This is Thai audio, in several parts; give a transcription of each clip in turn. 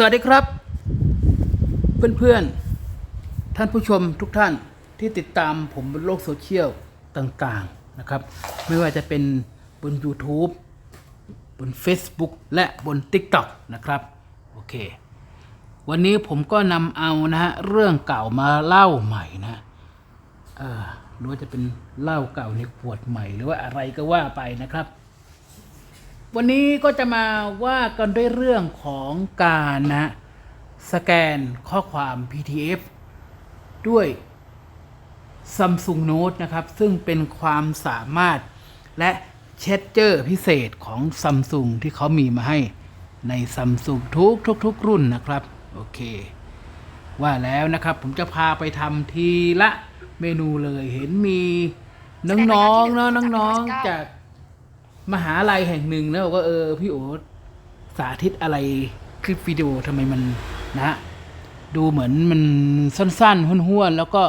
สวัสดีครับ เพื่อนๆ ท่านผู้ชมทุกท่านที่ติดตามผมบนโลกโซเชียลต่างๆนะครับ ไม่ว่าจะเป็นบน YouTube บน Facebook และบน TikTok นะครับ โอเค วันนี้ผมก็นำเอานะฮะเรื่องเก่ามาเล่าใหม่นะเออหรือว่าจะเป็นเล้าเก่าในขวดใหม่ หรือว่าอะไรก็ว่าไปนะครับ วันนี้ก็จะมาว่ากันด้วยเรื่องของการนะ สแกนข้อความ PTF ด้วย Samsung Note นะครับ ซึ่งเป็นความสามารถและเชดเจอร์พิเศษของ Samsung ที่เขามีมาให้ใน Samsung ทุกทุกทุกรุ่นนะครับ โอเค ว่าแล้วนะครับผมจะพาไปทำทีละเมนูเลยเห็นมีน้องๆเนาะน้องๆจาก มหาลัยแห่งหนึ่งแล้วก็เออพี่โอ๊ตสาธิตอะไรคลิปวิดีโอทำไมมันนะ ดูเหมือนมันสั้นๆห้วนๆแล้วก็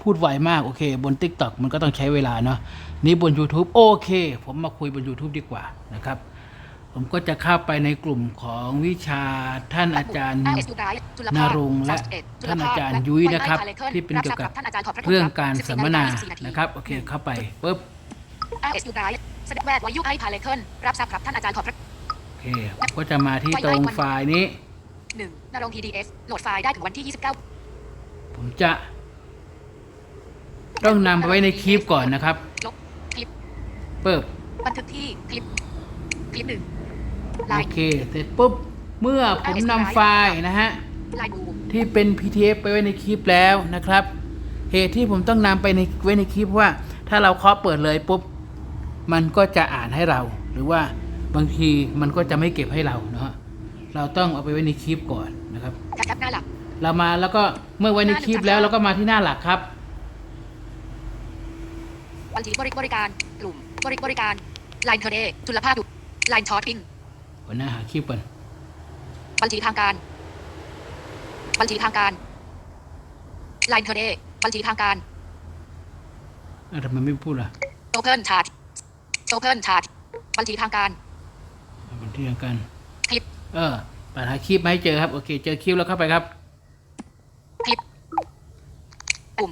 พูดไวมาก โอเค บน TikTok มันก็ต้องใช้เวลาเนาะนี่บน YouTube โอเค ผมมาคุยบน YouTube ดีกว่านะครับ ผมก็จะเข้าไปในกลุ่มของวิชาท่านอาจารย์นารงและท่านอาจารย์ยุ้ยนะครับ ที่เป็นเกี่ยวกับเรื่องการสัมมนานะครับ โอเคเข้าไปปุ๊บ แสดงแวดวายุไอพาเลเคิลรับทราบครับท่านอาจารย์ขอบพระโอเคผมก็จะมาที่ตรงไฟล์นี้หนึ่งนรงค์ PDF โหลดไฟล์ได้ถึงวันที่ 29 ผมจะ ต้องนำไปไว้ในคลิปก่อนนะครับลบคลิปเปิบบันทึกที่คลิปคลิปหนึ่งไลโอน์เค เสร็จปุ๊บ เมื่อผมนำไฟล์นะฮะไลน์บูมที่เป็น PTF ไปไว้ในคลิปแล้วนะครับ เหตุที่ผมต้องนำไปในไว้ในคลิปว่า ถ้าเราเคาะเปิดเลยปุ๊บ มันก็จะอ่านให้เรา หรือว่าบางทีมันก็จะไม่เก็บให้เราเนาะเราต้องเอาไปไว้ในคลิปก่อนนะครับแคปหน้าหลักเรามาแล้วก็เมื่อไว้ในคลิปแล้วเราก็มาที่หน้าหลักครับบัญชีบริบริการกลุ่มบริบริการไลน์เทเดจุลภาพไลน์ช็อตปิ้งหัวหน้าหาคลิปก่อนบัญชีทางการบัญชีทางการไลน์เทเดบัญชีทางการอะทำไมไม่พูดล่ะโอเพนชาร์ต โอเพนชาร์ตบัญชีทางการเอาเป็นที่ทางการคลิปเออปัญหาคลิปมาให้เจอครับ โอเค เจอคลิปแล้วเข้าไปครับคลิปปุ่ม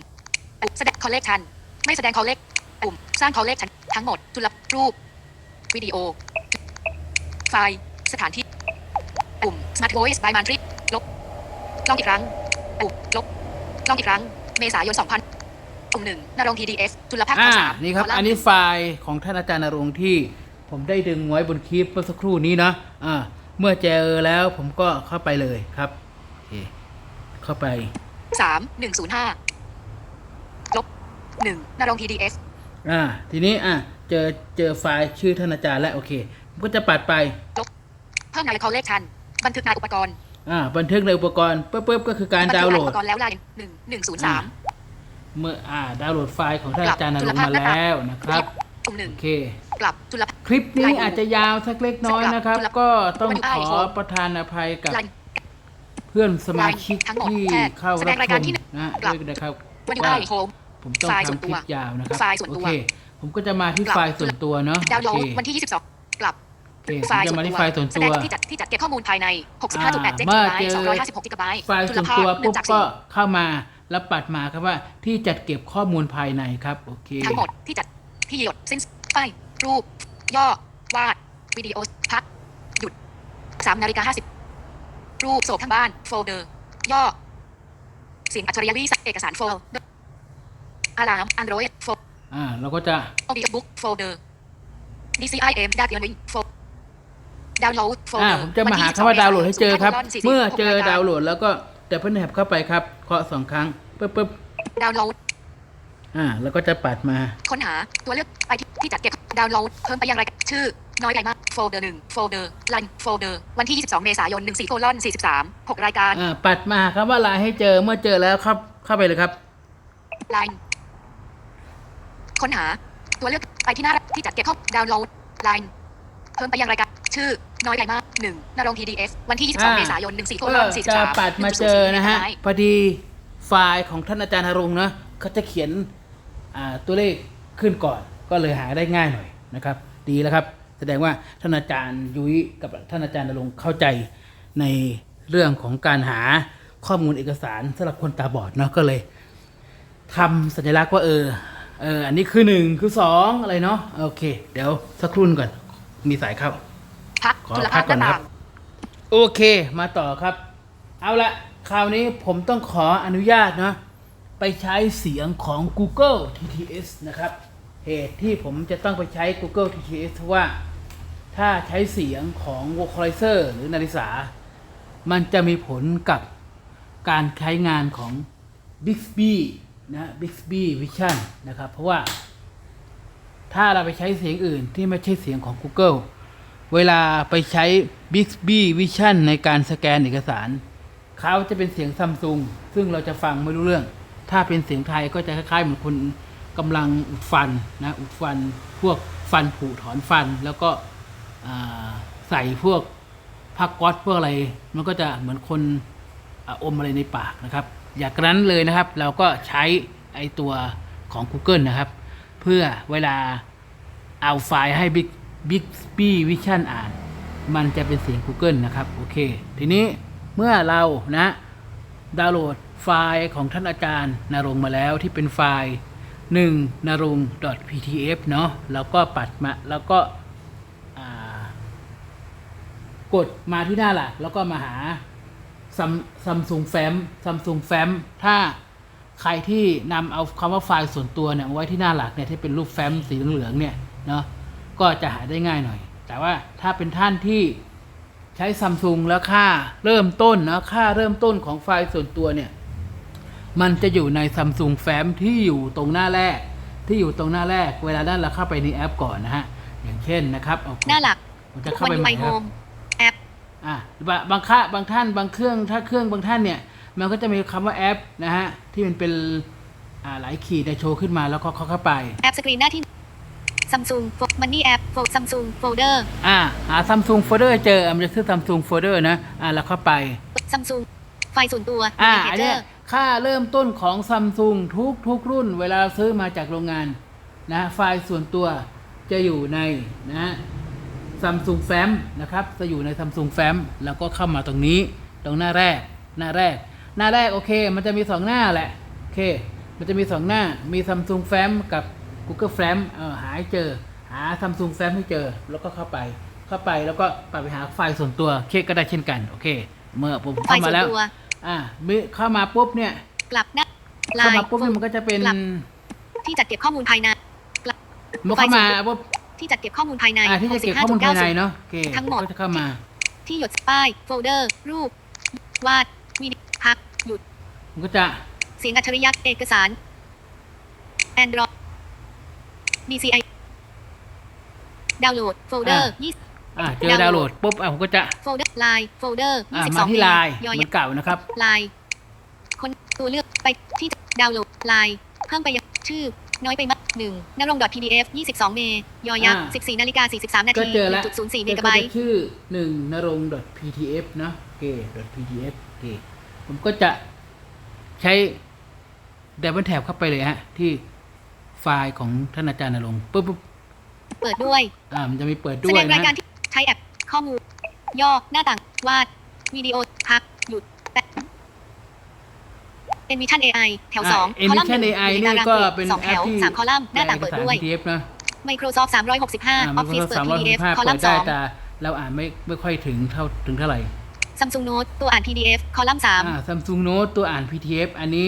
ปุ่มแสดงคอลเลกชันไม่แสดงคอลเลกปุ่มสร้างคอลเลกชันทั้งหมดจุลรูป วิดีโอ ไฟล์ สถานที่ปุ่ม Smart Voice by Mantri ลบลองอีกครั้งปุ่มลบลองอีกครั้ง เมษายน2000ปุ่ มหนึ่งนรงค์ TDS จุลภาคอ่าข่าวสารนี่ครับคลัมอันนี้ไฟล์ของท่านอาจารย์นรงค์ที่ ผมได้ดึงไว้บนคลิปเมื่อสักครู่นี้นะอ่าเมื่อเจอแล้วผมก็เข้าไปเลยครับโอเคเข้าไป สามหนึ่งศูนย์ห้าลบหนึ่งนรงค์ TDS อ่า ทีนี้อ่าเจอเจอไฟล์ชื่อท่านอาจารย์แล้วโอเคผมก็จะปัดไปเพิ่มในคอลเลกชันบันทึกในอุปกรณ์อ่า บันทึกในอุปกรณ์ปุ๊บปุ๊บก็คือการบันทึดาวกน์ในโหลอุด ปกรณ์แล้วไลน์หนึ่งหนึ่งศูนย์สาม เมื่ออ่าดาวน์โหลดไฟล์ของท่านอาจารย์นรงค์มาแล้วนะครับปุ่มหนึ่งโอเคกลับจุลภาคคลิปนี้อาจจะยาวสักเล็กน้อยนะครับสำหรับก็ต้องวันนี้ขอ้ายอโฟนประทานอภัยกับไลน์เพื่อนสมาชิกทั้งหมดที่แค่เข้าแสดรับงรายชการมที่หนึ่งนะกลับด้วยนะครับวันนี้ว่าไอโฮมผมต้องไฟล์ส่วนทำคตัวลิปยาวนะครับไฟล์ส่วนโอตัวเค ผมก็จะมาที่กลับไฟล์ส่วนตัวเนาะดาวน์โหลโอดเควันที่ 22 กลับโอเคผมไฟล์จะส่วนมาตัที่วไฟล์ส่วนแสตัดวงที่จัดที่จัดเก็บข้อมูลภายใน 65.8อ่าเจ็ดเมื่อกิกะไบต์เจอ256กิกะไบต์ไฟล์จุส่ลวนภาคตัวหนึ่ปุ๊งบจากก็สี่เข้ามา แล้วปัดมาครับว่าที่จัดเก็บข้อมูลภายในครับโอเคทั้งหมดที่จัดที่หยดสิ้นป้ายรูป ย่อวาดวิดีโอพักหยุด3นาฬิกา50รูปโสบทั้งบ้านโฟลเดอร์ ย่อเสียงอัจฉริยะวิสัเอกสารโฟลเดอร์อารามอันโดรยโฟลอ่าเราก็จะโอดีบุ๊กโฟลเดอร์ DCIM ดาเกียนวิงโฟลดาวน์โหลดโฟลอ่าเดอร์ผมจะมาหาคำว่าดาวน์โหลดให้เจอครับ เมื่อเจอดาวน์โหลดแล้วก็แต่เพิ่นแถบเข้าไปครับเคาะสองครั้ง ปุ๊บปุ๊บดาวน์โหลดอ่า แล้วก็จะปัดมา ค้นหาตัวเลือกไปที่ที่จัดเก็บดาวน์โหลดเพิ่มไปยังไรชื่อ น้อยใหญ่มากโฟลเดอร์หนึ่งโฟลเดอร์ไลน์โฟลเดอร์วันที่ 22 เมษายน14โคลอน43 6 รายการ อ่า ปัดมาครับว่าลายให้เจอเมื่อเจอแล้วครับ เข้าไปเลยครับไลน์ค้นหา ตัวเลือกไปที่หน้าที่จัดเก็บข้อดาวน์โหลดไลน์เพิ่มไปยังรายการชื่อ น้อยใหญ่มากหนึ่งนรงค์ TDS วันที่ 22 เมษายน14โคลก็อน43จะปัดมาเจอนะฮะ1.04พอดี ไฟล์ของท่านอาจารย์ฮารุงเนาะเขาจะเขียนอ่าตัวเลขขึ้นก่อน ก็เลยหาได้ง่ายหน่อยนะครับ ดีแล้วครับ แสดงว่าท่านอาจารย์ยุ้ยกับท่านอาจารย์นรงค์เข้าใจในเรื่องของการหาข้อมูลเอกสารสำหรับคนตาบอดเนาะก็เลยทำสัญลักษณ์ว่าเออเอออันนี้คือหนึ่งคือสองอะไรเนาะโอเค เดี๋ยวสักครู่ก่อน มีสายเข้าพักขอจุลพัภากคก่อนหน้านะครัต่าบงโอเค มาต่อครับ เอาละ คราวนี้ผมต้องขออนุญาตนะไปใช้เสียงของ Google TTS นะครับ เหตุที่ผมจะต้องไปใช้ Google TTS เพราะว่าถ้าใช้เสียงของ Vocalizer หรือนาริสา มันจะมีผลกับการใช้งานของ Bixby นะ Bixby Vision นะครับ เพราะว่า ถ้าเราไปใช้เสียงอื่นที่ไม่ใช่เสียงของ Google เวลาไปใช้ Bixby Vision ในการสแกนเอกสาร เขาจะเป็นเสียงซัมซุงซึ่งเราจะฟังไม่รู้เรื่อง ถ้าเป็นเสียงไทยก็จะคล้ายๆเหมือนคนกำลังอุดฟันนะอุดฟันพวกฟันผุถอนฟัน แล้วก็ใส่พวกผ้าก๊อตพวกอะไร มันก็จะเหมือนคนอมอะไรในปากนะครับ อย่างนั้นเลยนะครับ เราก็ใช้ไอตัวของ Google นะครับ เพื่อเวลาเอาไฟล์ให้ Big Big B Vision อ่าน มันจะเป็นเสียง Google นะครับ โอเค ทีนี้ เมื่อเรานะดาวน์โหลดไฟล์ของท่านอาจารย์นรงมาแล้วที่เป็นไฟล์1นรง .ptf เนาะแล้วก็ปัดมาแล้วก็กดมาที่หน้าหลักแล้วก็มาหาซัมซุงแฟมซัมซุงแฟมถ้าใครที่นำเอาคำว่าไฟล์ส่วนตัวเนี่ยมาไว้ที่หน้าหลักเนี่ยที่เป็นรูปแฟ้มสีเหลืองๆเนี่ยเนาะก็จะหาได้ง่ายหน่อย แต่ว่าถ้าเป็นท่านที่ ใช้ซัมซุงแล้วค่าเริ่มต้นนะค่าเริ่มต้นของไฟล์ส่วนตัวเนี่ย มันจะอยู่ในซัมซุงแฟ้มที่อยู่ตรงหน้าแรก ที่อยู่ตรงหน้าแรก เวลาด้านเราเข้าไปในแอปก่อนนะฮะ อย่างเช่นนะครับเอาหน้าหลักผมจะทุกเข้าวันไปยูใหไอม่โฮครับมแอปอะบางบางค่าบางท่านบางเครื่องถ้าเครื่องบางท่านเนี่ย มันก็จะมีคำว่าแอปนะฮะที่มันเป็นอ่าหลายขีดในโชว์ขึ้นมาแล้วก็เข้าเข้าไปแอปสกรีนหน้าที่ Samsung Money App Samsung Folder อ่าหาซัมซุงโฟลเดอร์เจออะมันจะขึ้นซัมซุงโฟลเดอร์นะอ่าแล้วเข้าไป Samsung ไฟล์ส่วนตัวอ่า Navigator อันเนี้ยค่าเริ่มต้นของซัมซุงทุกทุกรุ่น เวลาซื้อมาจากโรงงานนะไฟล์ส่วนตัวจะอยู่ในนะซัมซุงแฟ้มนะครับจะอยู่ในซัมซุงแฟ้มแล้วก็เข้ามาตรงนี้ตรงหน้าแรก หน้าแรก หน้าแรกโอเค มันจะมีสองหน้าแหละโอเค มันจะมีสองหน้ามีซัมซุงแฟ้มกับ Google แฟ้มเออหาให้เจอ หาซัมซุงแฟ้มให้เจอ แล้วก็เข้าไป เข้าไปแล้วก็ปัดไปหาไฟล์ส่วนตัวเคก็ได้เช่นกัน โอเค เมื่อผมไฟเข้าล์ส่มาวนแล้วตัวอ่ามีเข้ามาปุ๊บเนี่ย กลับหน้าเข้า Line มาปุ๊บเนี่ยมันก็จะเป็นกลับที่จัดเก็บข้อมูลภายในมันเข้ามาปุ๊บที่จัดเก็บข้อมูลภายในอ่าที่จะเก็บข้อมูลภายในเนาะโอเคทั้งหมดก็จะเข้ามา ที่หยดป้ายโฟลเดอร์ รูป วาดวิดีโอพักหยุดมันก็จะเสียงอัจฉริยะเอกสาร Android DCI ดาวน์โหลดโฟลเดอร์อ่าเจอดาวน์โหลดปุ๊บอะผมก็จะ20โฟลเดอร์ไลน์โฟลเดอร์อ่า22มาที่ไลน์ยอเหมืยัอนเก่านะครับไลน์คนตัวเลือกไปที่ดาวน์โหลดไลน์เพิ่มไปยังชื่อน้อยไปมากหนึ่งนรง .pdf 22เมยอยักษ์อ่า14นาฬิกา43นาก็ทีเจอแล้ว1.04เมก็กะไบจะต์ชื่อหนึ่งนรง .ptf เนาะโอเค .ptf โอเคผมก็จะใช้ดับเบิลแท็บเข้าไปเลยฮะที่ ไฟล์ของท่านอาจารย์นรงค์ปุ๊บปุ๊บเปิดด้วย อ่ามันจะมีเปิดแสด้วดยงนะรายการที่ใช้แอปข้อมูล ย่อหน้าต่าง วาดวิดีโอพักหยุดแปะ Envision AI แถวสองเอ็นคอวิลัมน์ชั่นหเอนึ่งไออยู่ในนี่ตารางก็กริดเป็นสองแอแถปวที่สามคอลัมน์หน้าต่างเปิดด้วยแปลเอกสาร PDF นะ Microsoft 365อ่า Office เปิด Microsoft PDF 365คอลัมน์สเปิอดงได้แต่เราอ่านไม่ไม่ค่อยถึงเท่าถึงเท่าไหร่ Samsung Note ตัวอ่าน PDF คอลัมน์สามอ่า Samsung Note ตัวอ่าน PTF อันนี้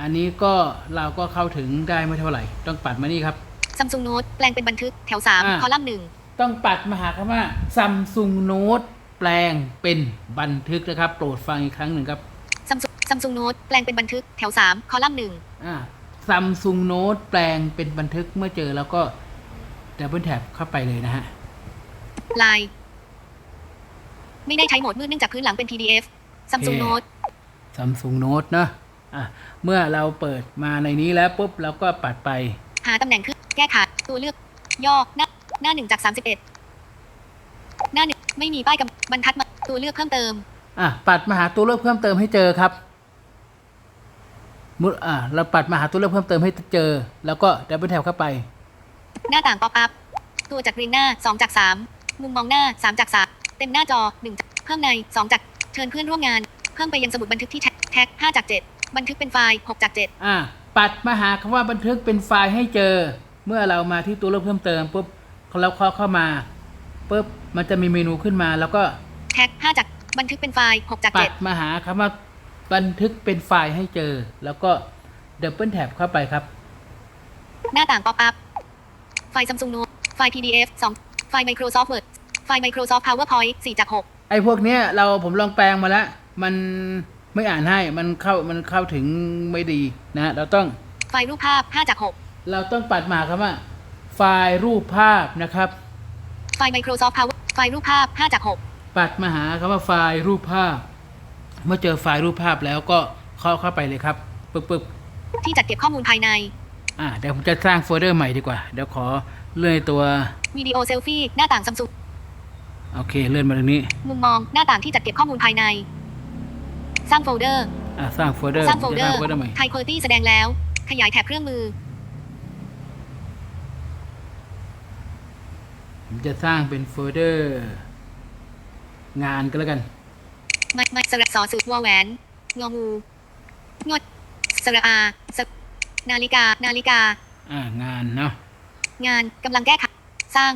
อันนี้ก็เราก็เข้าถึงได้ไม่เท่าไหร่ ต้องปัดมานี่ครับ Samsung Note แปลงเป็นบันทึกแถวสามอ่าคอลัมน์หนึ่งต้องปัดมาหาคำว่า Samsung Note แปลงเป็นบันทึกนะครับ โปรดฟังอีกครั้งหนึ่งครับ Samsung Samsung Note แปลงเป็นบันทึกแถวสามคอลัมน์หนึ่งอ่า Samsung Note แปลงเป็นบันทึกเมื่อเจอแล้วก็ดับเบิลแท็บเข้าไปเลยนะฮะไลน์ไม่ได้ใช้โหมดมืดเนื่องจากพื้นหลังเป็น PDF Samsung โอเค Note Samsung Note เนอะ อะเมื่อเราเปิดมาในนี้แล้วปุ๊บเราก็ปัดไป หาตำแหน่งขึ้นแก้ไขตัวเลือก ย่อหน้าหน้าหนึ่งจากสามสิบเอ็ดหน้าหนึ่งไม่มีป้ายกำบรรทัดมาตัวเลือกเพิ่มเติมอะปัดมาหาตัวเลือกเพิ่มเติมให้เจอครับมุดอะเราปัดมาหาตัวเลือกเพิ่มเติมให้เจอ แล้วก็ดับเบิลแท็บเข้าไป หน้าต่างป๊อปอัพตัวจากเรียงหน้าสองจากสามมุมมองหน้าสามจากสามเต็มหน้าจอหนึ่งเพิ่มในสองจากชิญเพื่อนร่วมงาน เพิ่มไปยังสมุดบันทึกที่แท็กแท็ก5จาก7 บันทึกเป็นไฟล์6จาก7อ่าปัดมาหาคำว่าบันทึกเป็นไฟล์ให้เจอ เมื่อเรามาที่ตัวเลือกเพิ่มเติมปุ๊บเราเคาะเข้ามาปุ๊บมันจะมีเมนูขึ้นมา แล้วก็แท็ก5จากบันทึกเป็นไฟล์6จากปัดมาหาคำว่าบันทึกเป็นไฟล์ให้เจอ แล้วก็ดับเบิลแท็บเข้าไปครับ 7หน้าต่างป๊อปอัพไฟล์ Samsung Note ไฟล์ PDF 2ไฟล์ Microsoft Word ไฟล์ Microsoft PowerPoint 4จาก6ไอ้พวกเนี้ยเราผมลองแปลงมาแล้ว มัน ไม่อ่านให้มันเข้ามันเข้าถึงไม่ดีนะ เราต้องไฟล์รูปภาพ5จากเราต้องปัดมาคำว่า ไฟล์รูปภาพนะครับ6ไฟล์ Microsoft Power ไฟล์รูปภาพ5จาก6ปัดมาหาคำว่าไฟล์รูปภาพ เมื่อเจอไฟล์รูปภาพแล้วก็เข้าเข้าไปเลยครับปึ๊บปึ๊บที่จัดเก็บข้อมูลภายใน อ่าเดี๋ยวผมจะสร้างโฟลเดอร์ใหม่ดีกว่า เดี๋ยวขอเลื่อนตัววิดีโอเซลฟี่หน้าต่าง Samsung โอเค เลื่อนมาตรงนี้ มุมมองหน้าต่างที่จัดเก็บข้อมูลภายใน สร้างโฟลเดอร์ อ่าสร้างโฟลเดอร์สร้างโฟลจะเดสอร้างร์โฟลเดอร์ใหม่ ไทยคุณตี้แสดงแล้ว ขยายแถบเครื่องมือ ผมจะสร้างเป็นโฟลเดอร์ งานก็แล้วกัน ไม่ไม่สระสอสือวอแหวน งองูงดสระอาสระนาฬิกา นาฬิกา อ่างานเนาะงานกำลังแก้ไขสร้าง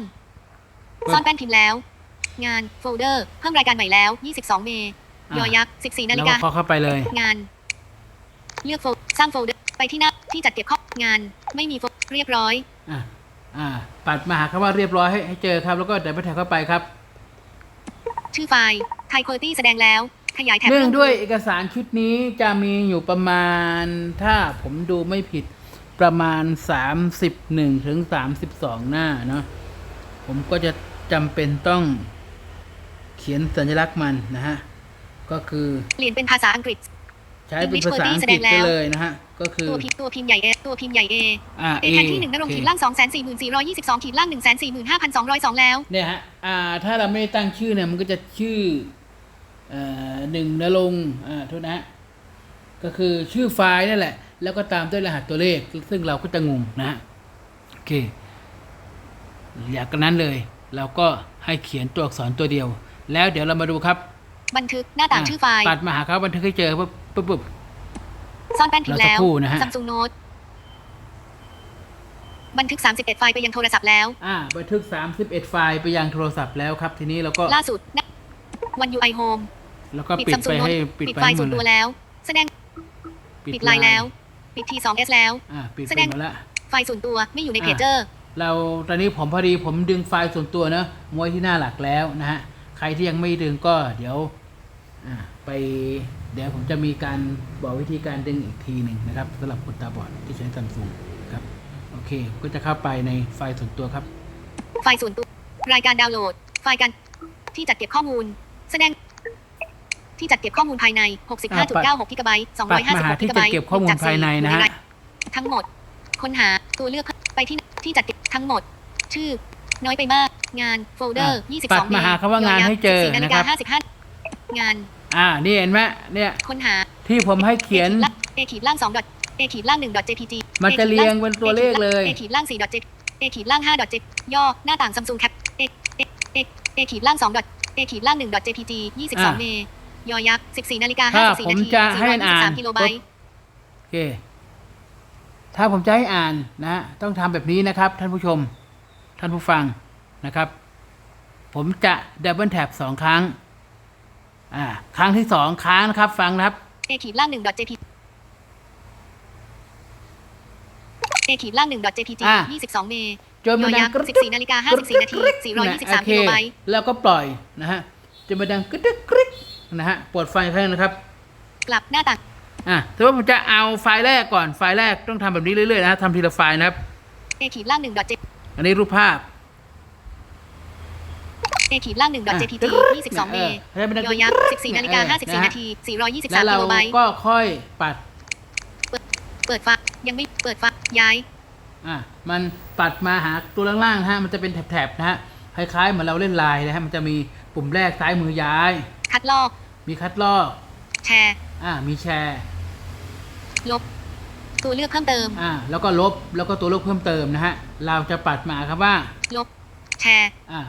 ปึ๊บซ่อนแป้นพิมพ์แล้ว งานโฟลเดอร์ เพิ่มรายการใหม่แล้ว 22 เมษ ยอยักษ์14นาแล้ฬิวกาก็เข้าเข้าไปเลย งาน เลือกโฟลสร้างโฟลเดอร์ไปที่หน้าที่จัดเก็บข้องาน ไม่มีโฟลเรียบร้อย อ่าอ่า ปัดมาหาคำว่าเรียบร้อยให้ให้เจอครับ แล้วก็เดี๋ยวไปแท็บเข้าไปครับ ชื่อไฟล์ไทยคุณตี้แสดงแล้ว ขยายแถบเนื่องครื่มืด้วยเอกสารชุดนี้จะมีอยู่ประมาณ ถ้าผมดูไม่ผิดประมาณ 31ถึง32 หน้าเนาะผมก็จะจำเป็นต้องเขียนสัญลักษณ์มันนะฮะ ก็คือเปลี่ยนเป็นภาษาอังกฤษ ใช้เป็นภาษาอังกฤษแสดงแล้ไปวเลยนะฮะ ก็คือ ตัวพิมพ์ตัวพิมพ์ใหญ่เอตัวพิมพ์ใหญ่เออ่าเอแทนที่หนึ่งนรงค์ขีดล่างสองแสนสี่หมื่นสี่ร้อยยี่สิบสองขีดล่างหนึ่งแสนสี่หมื่นห้าพันสองร้อยสองแล้วเนี่ยฮะอ่าถ้าเราไม่ได้ตั้งชื่อเนี่ยมันก็จะชื่อเอ่อหนึ่งนรงค์อ่าโทษนะฮะก็คือชื่อไฟล์นั่นแหละ แล้วก็ตามด้วยรหัสตัวเลข ซึ่งเราก็จะงงนะฮะโอเค อยากกันนั้นเลย เราก็ให้เขียนตัวอักษรตัวเดียว แล้วเดี๋ยวเรามาดูครับ บันทึกหน้าต่างชื่อไฟล์ปัดมาหาเขาบันทึกให้เจอปุ๊บปุ๊บปุ๊บซ่อนแป้นพิมพ์แล้วเราสักครู่นะฮะซัมซุงโน้ตบันทึก 31 ไฟล์ไปยังโทรศัพท์แล้ว อ่า บันทึก 31 ไฟล์ไปยังโทรศัพท์แล้วครับ ทีนี้เราก็ ล่าสุดนะวัน UI Home แล้วก็ปิดปิดซัมซุไปงโน้ตให้ปิดปิดไปไฟให้ล์หมส่วดนเลตัวยแล้ว แสดง ปิดไลน์แล้ว ปิด T2S แล้ว อ่า ปิดแสไปดงหมดละไฟล์ส่วนตัวไม่อยู่ในอะเพจเจอร์ เราตอนนี้ผมพอดีผมดึงไฟล์ส่วนตัวเนอะมวยที่หน้าหลักแล้วนะฮะ ใครที่ยังไม่ดึงก็เดี๋ยวอ่า ไปเดี๋ยวผมจะมีการบอกวิธีการดึงอีกทีหนึ่งนะครับสำหรับคนตาบอดที่ใช้ซัมซุงครับโอเค ก็จะเข้าไปในไฟล์ส่วนตัวครับ ไฟล์ส่วนตัว รายการดาวน์โหลด ไฟล์การที่จัดเก็บข้อมูล แสดงที่จัดเก็บข้อมูลภายใน 65.96กิกะไบต์ปัดมาหา256ที่กิกะจะไบต์เก็บข้อมูลภายในนะฮะทั้งหมด ค้นหาตัวเลือกไปที่ที่จัดเก็บทั้งหมด ชื่อ น้อยไปมาก งานโฟลเดอร์อะปัด22มาหาคำว่างานให้เจอนาฬินะครับกา55งาน อ่า นี่เห็นไหมเนี่ย ค้นหาที่ผมให้เขียน เอขีดล่าง2ดอทเอขีดล่าง1ดอท jpg มันจะเรียงเป็นตัวเลขเลย เอขีดล่าง4ดอท j เอขีดล่าง5ดอท j ย่อหน้าต่าง Samsung Cap เอเอเอเอขีดล่าง2ดอทเอขีดล่าง1ดอท jpg 22เมษยอยักษ์14นาฬิกาถ้า54ผมนาทีจะให้อ่าน423กิโลไบต์โอเค ถ้าผมจะให้อ่านนะฮะต้องทำแบบนี้นะครับ ท่านผู้ชม ท่านผู้ฟังนะครับ ผมจะดับเบิลแท็บสองครั้ง อ่าครั้งที่สองค้างนะครับ ฟังนะครับเอขีดล่าง1ดอท jpg เอขีดล่าง1ดอท jpg อะ22เมษจนยมัอนดัยังกษ์กรึ๊ด14นาฬิกา54นาที423กิโลไบต์โอเคแล้วก็ปล่อยนะฮะจนมันดังกรึ๊ดกรึ๊ดนะฮะปลดไฟแค่นั้นนะครับ กลับหน้าต่างอะแต่ว่าผมจะเอาไฟล์แรกก่อนไฟล์แรกต้องทำแบบนี้เรื่อยๆนะฮะทำทีละไฟล์นะครับเอขีดล่าง1ดอทอันนี้รูปภาพ เอขีดล่าง1ดอทอะ jpg 22เมษเออให้มันดังยอยักษ์กรึ๊ด14นาฬิกาเออ54นาที423แล้วเรากิโลไบต์ก็ค่อยปัด เปิดฝายังไม่เปิดฝาย้ายอะมันปัดมาหาตัวล่างๆนะฮะมันจะเป็นแถบๆนะฮะคล้ายๆเหมือนเราเล่นไลน์นะฮะมันจะมีปุ่มแรกซ้ายมือย้าย คัดลอก มีคัดลอกแชร์อ่ามีแชร์ลบตัวเลือกเพิ่มเติมอ่าแล้วก็ลบแล้วก็ตัวเลือกเพิ่มเติมนะฮะเราจะปัดมาครับว่า ลบแชร์อ่า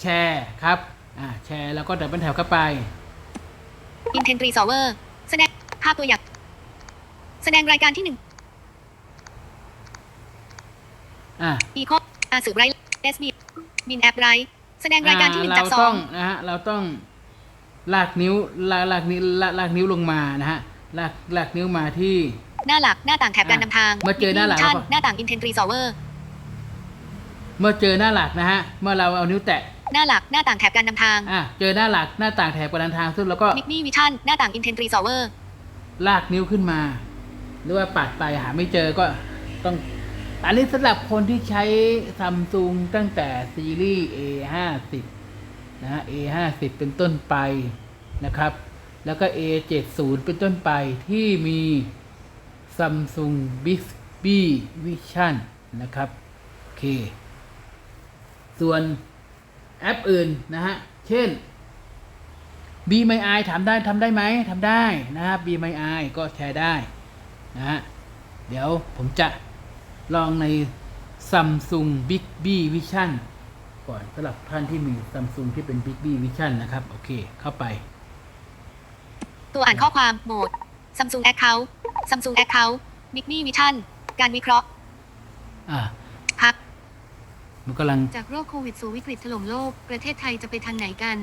แชร์ครับอ่าแชร์แล้วก็ดับเบิลแถบเข้าไป Intent Resolver แสดงภาพตัวอย่าง แสดงรายการที่หนึ่งอะอีโคอาสืบไรเอสบีบินแอปไรแสดงรายการที่หนึ่งอ่จากสเราอต้องงนะฮะเราต้องลากนิ้วลากลากนิ้วลากลากนิ้วลงมานะฮะลากลากนิ้วมาที่ หน้าหลักหน้าต่างแถบการนำทางเมื่อเจอหน้าหลัก Mission แล้วก็หน้าต่าง Intent Resolver เมื่อเจอหน้าหลักนะฮะเมื่อเราเอานิ้วแตะ หน้าหลักหน้าต่างแถบการนำทาง อะเจอหน้าหลักหน้าต่างแถบกระดานทางซึ่งเราก็มิกนี่วิชั่นหน้าต่าง Intent Resolver ลากนิ้วขึ้นมา หรือว่าปัดไปหาไม่เจอก็ต้องอันนี้สำหรับคนที่ใช้ซัมซุงตั้งแต่ซีรีส์ A 5 0 นะฮะ A 5 0 เป็นต้นไปนะครับ แล้วก็ A 7 0 เป็นต้นไปที่มี Samsung Bixby Vision นะครับ โอเค ส่วน แอปอื่นนะฮะ เช่น B My Eye ทำได้ทำได้ไหมทำได้นะครับ B My Eye ก็แชร์ได้นะฮะ เดี๋ยวผมจะลองใน Samsung Big B Vision ก่อนสำหรับท่านที่มี Samsung ที่เป็น Big B Vision นะครับ โอเคเข้าไป ตัวอ่านข้อความโหมด Samsung Account Samsung Account มิกนี่วิชั่นการวิเคราะห์ อ่าพัก มันกำลัง จากโรคโควิดสู่วิกฤตถล่มโลก ประเทศไทยจะไปทางไหนกัน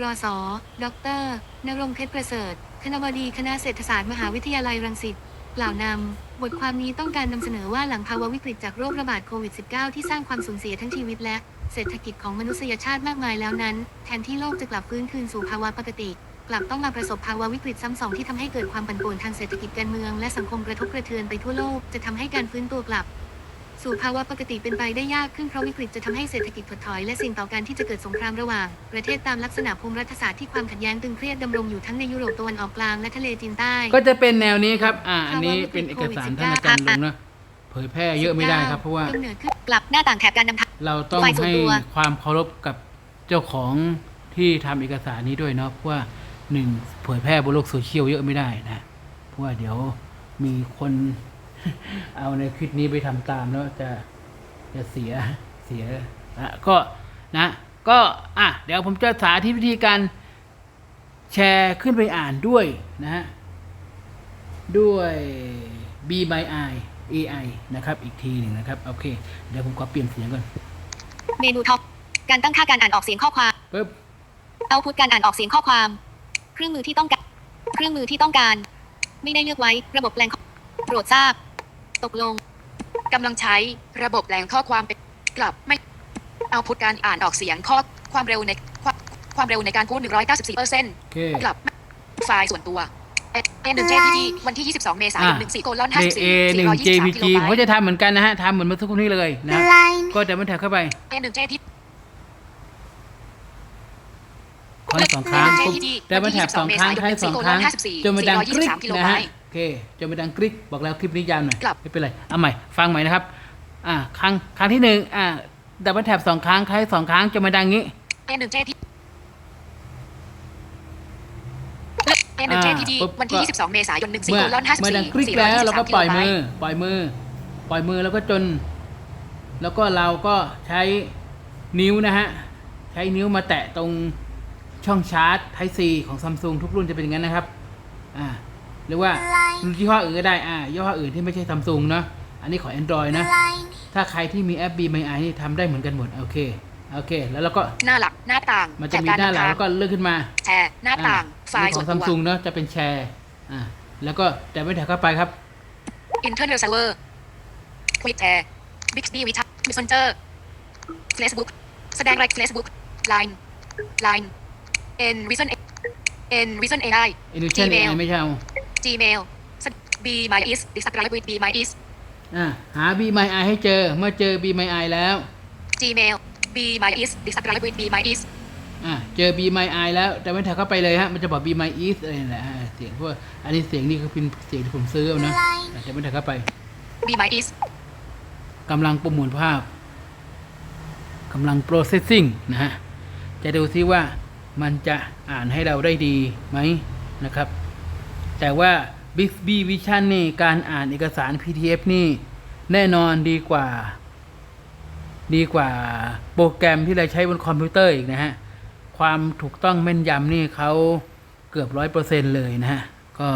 รอสอดอรนรงค์เพชรประเสริฐ คณบดีคณะเศรษฐศาสตร์มหาวิทยาลัยรังสิต กล่าวนำ บทความนี้ต้องการนำเสนอว่าหลังภาวะวิกฤตจากโรคระบาดโควิด -19 ที่สร้างความสูญเสียทั้งชีวิตและเศรษฐกิจของมนุษยชาติมากมายแล้วนั้น แทนที่โลกจะกลับฟื้นคืนสู่ภาวะปกติ กลับต้องมาประสบภาวะวิกฤตซ้ำสองที่ทำให้เกิดความปั่นป่วนทางเศรษฐกิจการเมืองและสังคมกระทบกระเทือนไปทั่วโลก จะทำให้การฟื้นตัวกลับ สู่ภาวะปกติเป็นไปได้ยากขึ้นเพราะวิกฤตจะทำให้เศรษฐกิจถดถอยและเสิ่งต่อการที่จะเกิดสงครามระหว่าง ประเทศตามลักษณะภูมิรัฐศาสตร์ที่ความขัดแย้งตึงเครียดดำรงอยู่ทั้งในยุโรปตะวันออกกลางและทะเลจีนใต้ ก็จะเป็นแนวนี้ครับ อ่าอันนี้เป็นเอกสารท่านอาจารย์ลงนะเผยแพร่เยอะไม่ได้ครับเพราะว่ากำเนิดขึ้นกลับหน้าต่างแถบการนำทางเราต้องให้ความเคารพกับเจ้าของที่ทำเอกสารนี้ด้วยเนาะเพราะว่าหนึ่งเผยแพร่บนโลกโซเชียลเยอะไม่ได้นะเพราะว่าเดี๋ยวมีคน เอาในคลิปนี้ไปทำตามแล้วจะจะเสียเสียนะก็นะก็อะเดี๋ยวผมจะสาธิตวิธีการแชร์ขึ้นไปอ่านด้วยนะฮะด้วย B by I AI นะครับ อีกทีหนึ่งนะครับ โอเค เดี๋ยวผมขอเปลี่ยนเสียงก่อน เมนูท็อป การตั้งค่าการอ่านออกเสียงข้อความปึ๊บเอาพุทการอ่านออกเสียงข้อความ เครื่องมือที่ต้องการ เครื่องมือที่ต้องการ ไม่ได้เลือกไว้ ระบบแปลงข้อโปรดทราบ ตกลงกำลังใช้ระบบแปลงข้อความเป็นกลับไม่เอาพุทการอ่านออกเสียงข้อความเร็วในความความเร็วในการพูด 194เปอร์เซ็นต์โอเคกลับไฟล์ส่วนตัวเอหนึ่ง JPG วันที่ 22 เมษายนอะ14โกลอน A A หนึ่ง54 JPG 423กิโลผมไบก็ต์จะทำเหมือนกันนะฮะทำเหมือนเมื่อสักครู่นี้เลยนะ Line ก็จะมันแถบเข้าไปเอหนึ่ง JPG ขอให้สองครั้งเปุ๊บ JPG แต่มันแถบสองครั้งวันที่ให้สองครั้ง54จนมันดังกริ๊กกิโลนะไบฮะต์โอ เคจนมันดังกริ๊กบอกแล้วคลิปนี้ยาวหน่อยกลับ ไม่เป็นไรเอาใหม่ฟังใหม่นะครับ อ่าครั้งครั้งที่หนึ่งอ่าดับเบิลแท็บสองครั้งใครสองครั้งจะมาดังงี้ เอหนึ่ง JPG เอหนึ่ง JPG ปุ๊บวันที่ก็22 เมษายน 14เมื่อโกลอนเมื่อดัง54กริ๊กแล้วเราก็ปล่อยมือ423ปล่อยมือ ปล่อยมือแล้วก็จน แล้วก็เราก็ใช้นิ้วนะฮะ ใช้นิ้วมาแตะตรงช่องชาร์จ Type C ของซัมซุงทุกรุ่นจะเป็นอย่างนั้นนะครับ อ่า หรือว่ารุ่นยี่ห้ออื่นก็ได้อ่ายี่ห้ออื่นที่ไม่ใช่ซัมซุงเนาะอันนี้ของ Android นะ Line ถ้าใครที่มีแอป Be My Eye นี่ทำได้เหมือนกันหมด โอเค โอเค แล้วเราก็หน้าหลักหน้าต่างมันจะมีหน้าหลังแล้วก็เลื่อนขึ้นมาแชร์หน้าต่างไฟอ่ล์ขส่อวงนซัมตัซุวงเนาะจะเป็นแชร์อ่าแล้วก็แต่ไม่แถบเข้าไปครับ internal server Twitter Bixby WeChat Messenger Facebook แสดงราย Facebook Line Line N Reason N Reason AI Illusion Gmail AI ไม่ใช่เอา Gmail Be My Is Subscribe with Be My Is อ่าหา Be My Eye ให้เจอ เมื่อเจอ Be My Eye แล้ว Gmail Be My Is Subscribe with Be My Is อ่าเจอ Be My Eye แล้ว แต่ไม่แถบเข้าไปเลยฮะ มันจะบอก Be My East อะไรนั่นแหละฮะเสียงเพราะว่าอันนี้เสียงนี่คือเป็นเสียงที่ผมซื้อเอานะ Line แต่ไม่แถบเข้าไป Be My Is กำลังประมวลภาพกำลัง processing นะฮะ จะดูซิว่ามันจะอ่านให้เราได้ดีไหมนะครับ แต่ว่า Bixby Vision นี่การอ่านเอกสาร PDF นี่แน่นอนดีกว่า ดีกว่าโปรแกรมที่เราใช้บนคอมพิวเตอร์อีกนะฮะ ความถูกต้องแม่นยำนี่เขาเกือบร้อยเปอร์เซ็นเลยนะฮะ ก็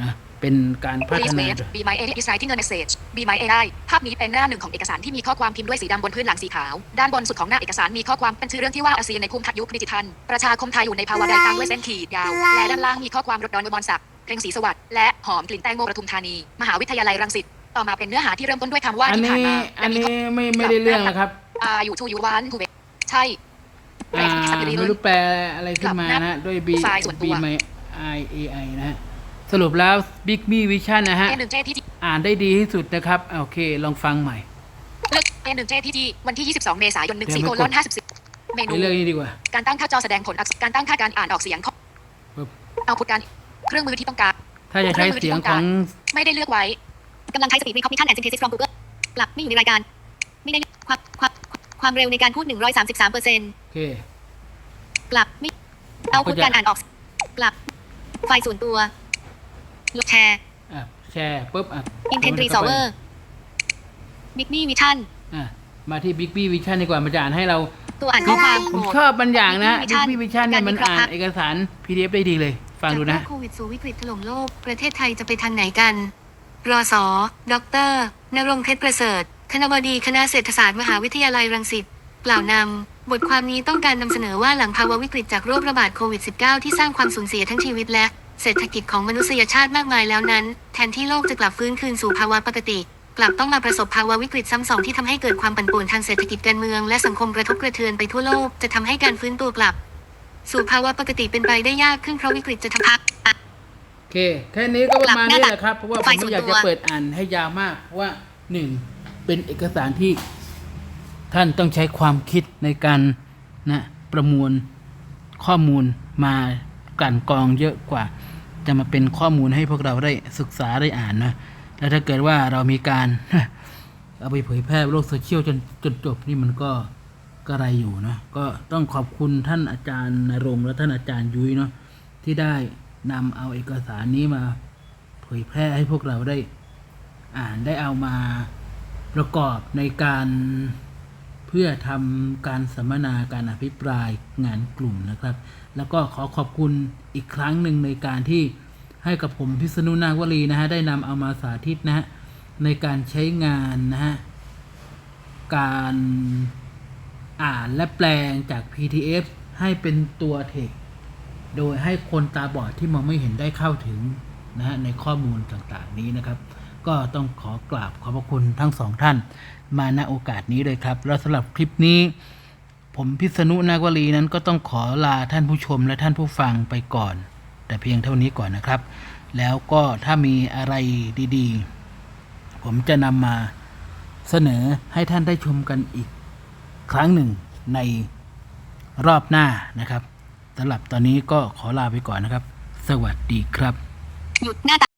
นะ เป็นการพัฒ Please นา wait Be my AI is writing a message Be my AI ภาพนี้เป็นหน้าหนึ่งของเอกสารที่มีข้อความพิมพ์ด้วยสีดำบนพื้นหลังสีขาว ด้านบนสุดของหน้าเอกสารมีข้อความเป็นชื่อเรื่องที่ว่าอาเซียนในภูมิทัศน์ยุคดิจิทัล ประชาคมไทยอยู่ในภาวะใดตั้งด้วยเส้นขีดยาว และด้านล่างมีข้อความรถดอนบอลศักดิ์เพลงศรีสวัสดิ์และหอมกลิ่นแตงโมประทุมธานี มหาวิทยาลัยรังสิต ต่อมาเป็นเนื้อหาที่เริ่มต้นด้วยคำว่าอันที่ผ่านนี้มาอันและมีนี้ข้อไม่ไม่ได้เรื่องนะครับอ่าอยู่ทูยูวันทูเวใช่ อ่าสัตว์อยู่ในไม่รุ่นรู้แปลอะไรขึ้นมานะฮะด้วย B ไฟล์ส่วนตัว B My I A I นะฮะ สรุปแล้ว Big Me Vision นะฮะเอหนึ่งเจที่อ่านได้ดีที่สุดนะครับอะโอเค ลองฟังใหม่ เลือกเอหนึ่งเจที่วันที่ 22 เมษายนเดี๋14ยวโคไม่ลกอดน54 เมนูในเรื่องนี้ดีกว่า การตั้งค่าจอแสดงผลอักษรการตั้งค่าการอ่านออกเสียงข้อปึ๊บเอาผลการเครื่องมือที่ต้องการ ถ้าจะใช้เสียงของ ไม่ได้เลือกไว้กำลังใช้ Speed Recognition and Synthesis from Google ปรับไม่อยู่ในรายการ ไม่ได้ความความความเร็วในการพูด 133เปอร์เซ็นต์โอเคปรับไม่เอาพูดก็จะการอ่านออกปรับไฟล์ส่วนตัวลด แชร์อะแชร์ปุ๊บอะ Intent Resolver Big Me Vision อะมาที่ Big B Vision ดีกว่ามันจะอ่านให้เราตัวอ่านข้อความผมโหมดชอบบางอย่างนะ Big Big Vision B Vision เนี่ยการมันวิเคราะห์อ่านเอกสาร PDF ได้ดีเลย ฟังดูนะจากโรคโควิดสู่วิกฤตถล่มโลก ประเทศไทยจะไปทางไหนกันรอสอดอกเตอรนรงค์เพชรประเสริฐ คณบดีคณะเศรษฐศาสตร์มหาวิทยาลัยรังสิตกล่าวนำ บทความนี้ต้องการนำเสนอว่าหลังภาวะวิกฤตจากโรคระบาดโควิด -19 ที่สร้างความสูญเสียทั้งชีวิตและ เศรษฐกิจของมนุษยชาติมากมายแล้วนั้น แทนที่โลกจะกลับฟื้นคืนสู่ภาวะปกติ กลับต้องมาประสบภาวะวิกฤตซ้ำสองที่ทำให้เกิดความปั่นป่วนทางเศรษฐกิจการเมืองและสังคมกระทบกระเทือนไปทั่วโลกจะทำให้การฟื้นตัวกลับ สู่ภาวะปกติเป็นไปได้ยากขึ้นเพราะวิกฤตจะทำพักโอเคแค่นี้ก็ประมาณหลับหน้านี้แหละครับเพราะว่าผมไฟล์ไม่ส่วนอยากตัวจะเปิดอ่านให้ยาวมากเพราะว่าหนึ่งเป็นเอกสารที่ท่านต้องใช้ความคิดในการนะประมวลข้อมูลมา กันกองเยอะกว่า จะมาเป็นข้อมูลให้พวกเราได้ศึกษาได้อ่านนะแล้วถ้าเกิดว่าเรามีการเอาไปเผยแพร่โลกโซเชียลจนจนจบนี่มันก็กระไรอยู่นะก็ต้องขอบคุณท่านอาจารย์นรงค์และท่านอาจารย์ยุ้ยเนาะที่ได้นำเอาเอกสารนี้มาเผยแพร่ให้พวกเราได้อ่านได้เอามาประกอบในการเพื่อทำการสัมมนาการอภิปรายงานกลุ่มนะครับ แล้วก็ขอขอบคุณอีกครั้งหนึ่งในการที่ให้กับผมพิษณุนาควรีนะฮะได้นำเอามาสาธิตนะฮะในการใช้งานนะฮะการอ่านและแปลงจาก PTF ให้เป็นตัวเทคโดยให้คนตาบอดที่มองไม่เห็นได้เข้าถึงนะฮะในข้อมูลต่างๆนี้นะครับ ก็ต้องขอกราบขอบพระคุณทั้งสองท่านมาณโอกาสนี้เลยครับ แล้วสำหรับคลิปนี้ ผมพิษณุนาควรีนั้นก็ต้องขอลาท่านผู้ชมและท่านผู้ฟังไปก่อน แต่เพียงเท่านี้ก่อนนะครับ แล้วก็ถ้ามีอะไรดีๆ ผมจะนำมาเสนอให้ท่านได้ชมกันอีกครั้งหนึ่งในรอบหน้านะครับสำหรับตอนนี้ก็ขอลาไปก่อนนะครับ สวัสดีครับ หยุดหน้าตา